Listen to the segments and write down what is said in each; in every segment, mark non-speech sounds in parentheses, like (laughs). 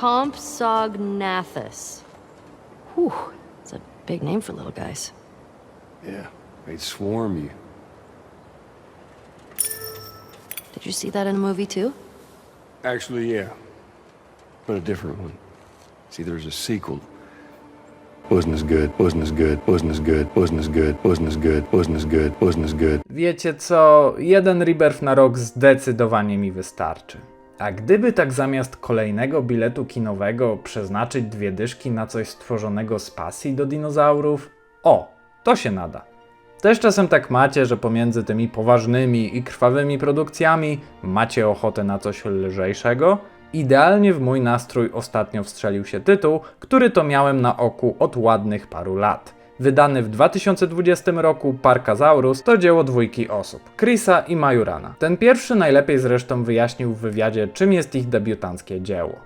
Compsognathus. Whew, it's a big name for little guys. Yeah, they'd swarm you. Did you see that in a movie too? Actually, yeah. But a different one. See, there's a sequel. Wasn't as good, wasn't as good, wasn't as good, wasn't as good, wasn't as good, wasn't as good, wasn't as good. Wiecie co, jeden Rebirth na rok zdecydowanie mi wystarczy. A gdyby tak zamiast kolejnego biletu kinowego przeznaczyć dwie dyszki na coś stworzonego z pasji do dinozaurów? O, to się nada. Też czasem tak macie, że pomiędzy tymi poważnymi i krwawymi produkcjami macie ochotę na coś lżejszego? Idealnie w mój nastrój ostatnio wstrzelił się tytuł, który to miałem na oku od ładnych paru lat. Wydany w 2020 roku Parkazaurus to dzieło dwójki osób, Chrisa i Majurana. Ten pierwszy najlepiej zresztą wyjaśnił w wywiadzie, czym jest ich debiutanckie dzieło.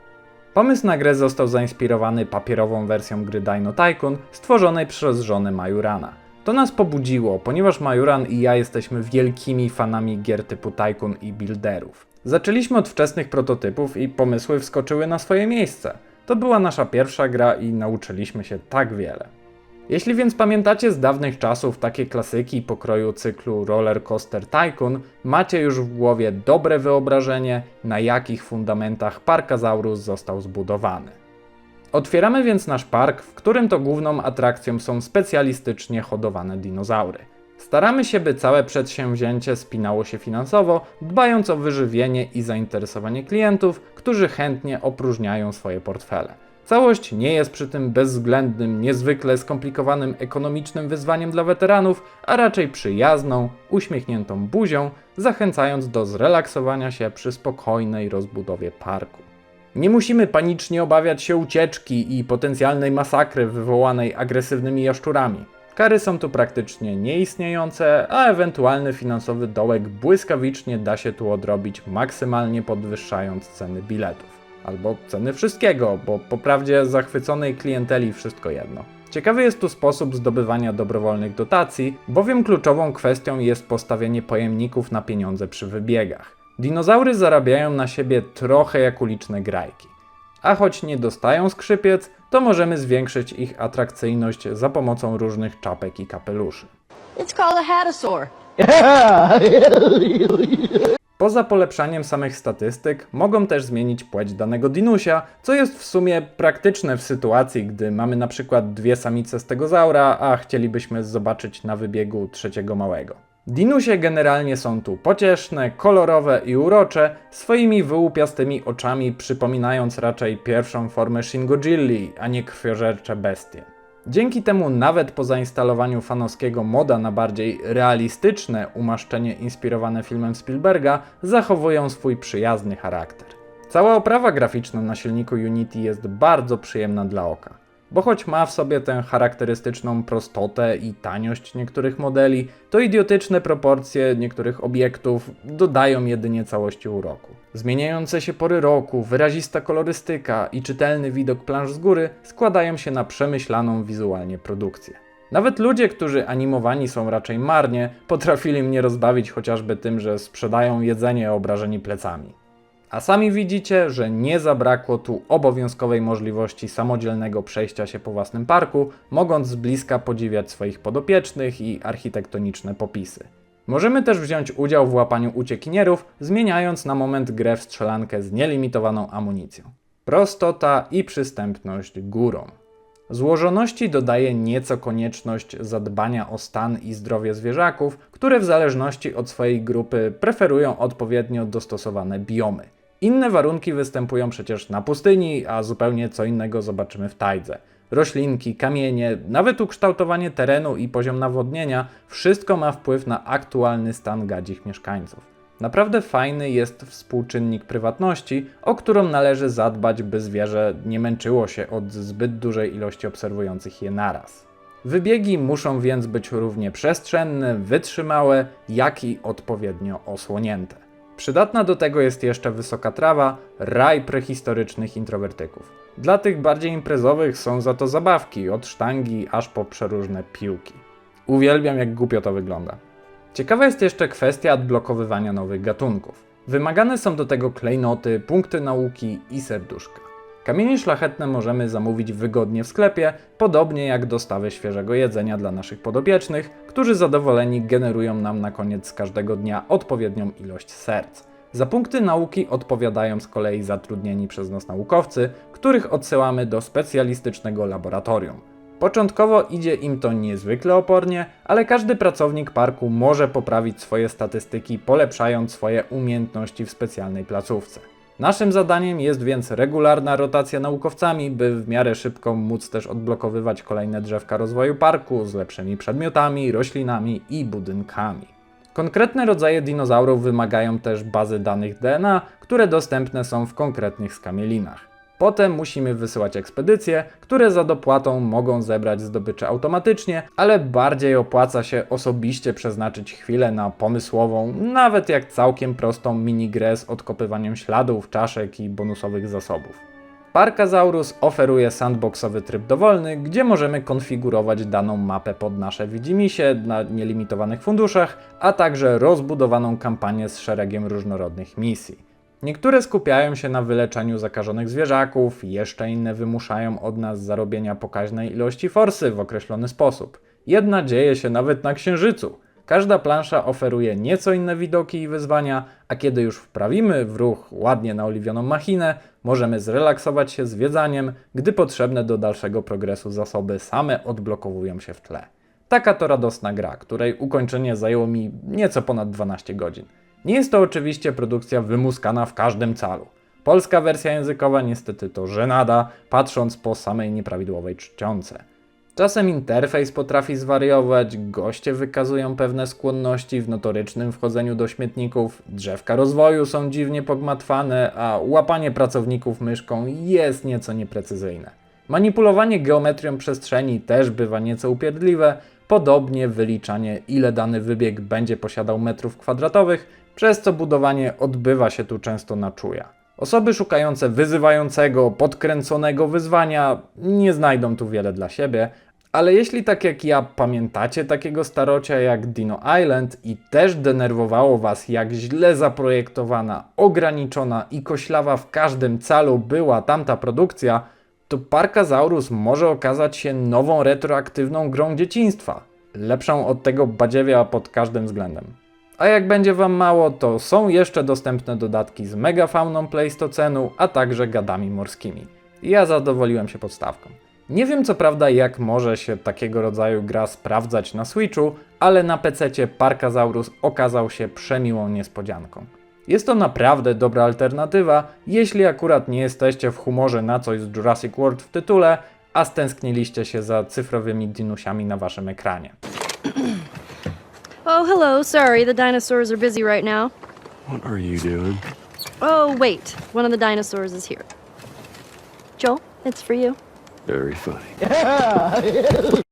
Pomysł na grę został zainspirowany papierową wersją gry Dino Tycoon stworzonej przez żonę Majurana. To nas pobudziło, ponieważ Majuran i ja jesteśmy wielkimi fanami gier typu Tycoon i Builderów. Zaczęliśmy od wczesnych prototypów i pomysły wskoczyły na swoje miejsce. To była nasza pierwsza gra i nauczyliśmy się tak wiele. Jeśli więc pamiętacie z dawnych czasów takie klasyki pokroju cyklu Roller Coaster Tycoon, macie już w głowie dobre wyobrażenie, na jakich fundamentach Parkazaurus został zbudowany. Otwieramy więc nasz park, w którym to główną atrakcją są specjalistycznie hodowane dinozaury. Staramy się, by całe przedsięwzięcie spinało się finansowo, dbając o wyżywienie i zainteresowanie klientów, którzy chętnie opróżniają swoje portfele. Całość nie jest przy tym bezwzględnym, niezwykle skomplikowanym ekonomicznym wyzwaniem dla weteranów, a raczej przyjazną, uśmiechniętą buzią, zachęcając do zrelaksowania się przy spokojnej rozbudowie parku. Nie musimy panicznie obawiać się ucieczki i potencjalnej masakry wywołanej agresywnymi jaszczurami. Kary są tu praktycznie nieistniejące, a ewentualny finansowy dołek błyskawicznie da się tu odrobić, maksymalnie podwyższając ceny biletów. Albo ceny wszystkiego, bo po prawdzie zachwyconej klienteli wszystko jedno. Ciekawy jest tu sposób zdobywania dobrowolnych dotacji, bowiem kluczową kwestią jest postawienie pojemników na pieniądze przy wybiegach. Dinozaury zarabiają na siebie trochę jak uliczne grajki. A choć nie dostają skrzypiec, to możemy zwiększyć ich atrakcyjność za pomocą różnych czapek i kapeluszy. It's called a hatasaur. (laughs) Poza polepszaniem samych statystyk, mogą też zmienić płeć danego dinusia, co jest w sumie praktyczne w sytuacji, gdy mamy na przykład dwie samice stegozaura, a chcielibyśmy zobaczyć na wybiegu trzeciego małego. Dinusie generalnie są tu pocieszne, kolorowe i urocze, swoimi wyłupiastymi oczami przypominając raczej pierwszą formę Shingojilli, a nie krwiożercze bestie. Dzięki temu nawet po zainstalowaniu fanowskiego moda na bardziej realistyczne umaszczenie inspirowane filmem Spielberga zachowują swój przyjazny charakter. Cała oprawa graficzna na silniku Unity jest bardzo przyjemna dla oka, bo choć ma w sobie tę charakterystyczną prostotę i taniość niektórych modeli, to idiotyczne proporcje niektórych obiektów dodają jedynie całości uroku. Zmieniające się pory roku, wyrazista kolorystyka i czytelny widok planż z góry składają się na przemyślaną wizualnie produkcję. Nawet ludzie, którzy animowani są raczej marnie, potrafili mnie rozbawić chociażby tym, że sprzedają jedzenie obrażeni plecami. A sami widzicie, że nie zabrakło tu obowiązkowej możliwości samodzielnego przejścia się po własnym parku, mogąc z bliska podziwiać swoich podopiecznych i architektoniczne popisy. Możemy też wziąć udział w łapaniu uciekinierów, zmieniając na moment grę w strzelankę z nielimitowaną amunicją. Prostota i przystępność górą. Złożoności dodaje nieco konieczność zadbania o stan i zdrowie zwierzaków, które w zależności od swojej grupy preferują odpowiednio dostosowane biomy. Inne warunki występują przecież na pustyni, a zupełnie co innego zobaczymy w tajdze. Roślinki, kamienie, nawet ukształtowanie terenu i poziom nawodnienia wszystko ma wpływ na aktualny stan gadzich mieszkańców. Naprawdę fajny jest współczynnik prywatności, o którą należy zadbać, by zwierzę nie męczyło się od zbyt dużej ilości obserwujących je naraz. Wybiegi muszą więc być równie przestrzenne, wytrzymałe, jak i odpowiednio osłonięte. Przydatna do tego jest jeszcze wysoka trawa, raj prehistorycznych introwertyków. Dla tych bardziej imprezowych są za to zabawki, od sztangi aż po przeróżne piłki. Uwielbiam jak głupio to wygląda. Ciekawa jest jeszcze kwestia odblokowywania nowych gatunków. Wymagane są do tego klejnoty, punkty nauki i serduszka. Kamienie szlachetne możemy zamówić wygodnie w sklepie, podobnie jak dostawy świeżego jedzenia dla naszych podopiecznych, którzy zadowoleni generują nam na koniec każdego dnia odpowiednią ilość serc. Za punkty nauki odpowiadają z kolei zatrudnieni przez nas naukowcy, których odsyłamy do specjalistycznego laboratorium. Początkowo idzie im to niezwykle opornie, ale każdy pracownik parku może poprawić swoje statystyki, polepszając swoje umiejętności w specjalnej placówce. Naszym zadaniem jest więc regularna rotacja naukowcami, by w miarę szybko móc też odblokowywać kolejne drzewka rozwoju parku z lepszymi przedmiotami, roślinami i budynkami. Konkretne rodzaje dinozaurów wymagają też bazy danych DNA, które dostępne są w konkretnych skamielinach. Potem musimy wysyłać ekspedycje, które za dopłatą mogą zebrać zdobycze automatycznie, ale bardziej opłaca się osobiście przeznaczyć chwilę na pomysłową, nawet jak całkiem prostą minigrę z odkopywaniem śladów, czaszek i bonusowych zasobów. Parkazaurus oferuje sandboxowy tryb dowolny, gdzie możemy konfigurować daną mapę pod nasze widzimisię na nielimitowanych funduszach, a także rozbudowaną kampanię z szeregiem różnorodnych misji. Niektóre skupiają się na wyleczaniu zakażonych zwierzaków, jeszcze inne wymuszają od nas zarobienia pokaźnej ilości forsy w określony sposób. Jedna dzieje się nawet na Księżycu. Każda plansza oferuje nieco inne widoki i wyzwania, a kiedy już wprawimy w ruch ładnie naoliwioną machinę, możemy zrelaksować się zwiedzaniem, gdy potrzebne do dalszego progresu zasoby same odblokowują się w tle. Taka to radosna gra, której ukończenie zajęło mi nieco ponad 12 godzin. Nie jest to oczywiście produkcja wymuskana w każdym calu. Polska wersja językowa niestety to żenada, patrząc po samej nieprawidłowej czcionce. Czasem interfejs potrafi zwariować, goście wykazują pewne skłonności w notorycznym wchodzeniu do śmietników, drzewka rozwoju są dziwnie pogmatwane, a łapanie pracowników myszką jest nieco nieprecyzyjne. Manipulowanie geometrią przestrzeni też bywa nieco upierdliwe, podobnie wyliczanie ile dany wybieg będzie posiadał metrów kwadratowych, przez co budowanie odbywa się tu często na czuja. Osoby szukające wyzywającego, podkręconego wyzwania nie znajdą tu wiele dla siebie, ale jeśli tak jak ja pamiętacie takiego starocia jak Dino Island i też denerwowało Was jak źle zaprojektowana, ograniczona i koślawa w każdym calu była tamta produkcja, to Parkazaurus może okazać się nową retroaktywną grą dzieciństwa. Lepszą od tego badziewia pod każdym względem. A jak będzie Wam mało, to są jeszcze dostępne dodatki z megafauną Pleistocenu, a także gadami morskimi. Ja zadowoliłem się podstawką. Nie wiem co prawda jak może się takiego rodzaju gra sprawdzać na Switchu, ale na PC Parkazaurus okazał się przemiłą niespodzianką. Jest to naprawdę dobra alternatywa, jeśli akurat nie jesteście w humorze na coś z Jurassic World w tytule, a stęskniliście się za cyfrowymi dinusiami na waszym ekranie. Oh, hello. Sorry, the dinosaurs are busy right now. What are you doing? Oh, wait. One of the dinosaurs is here. Joel, it's for you. Very funny. (laughs)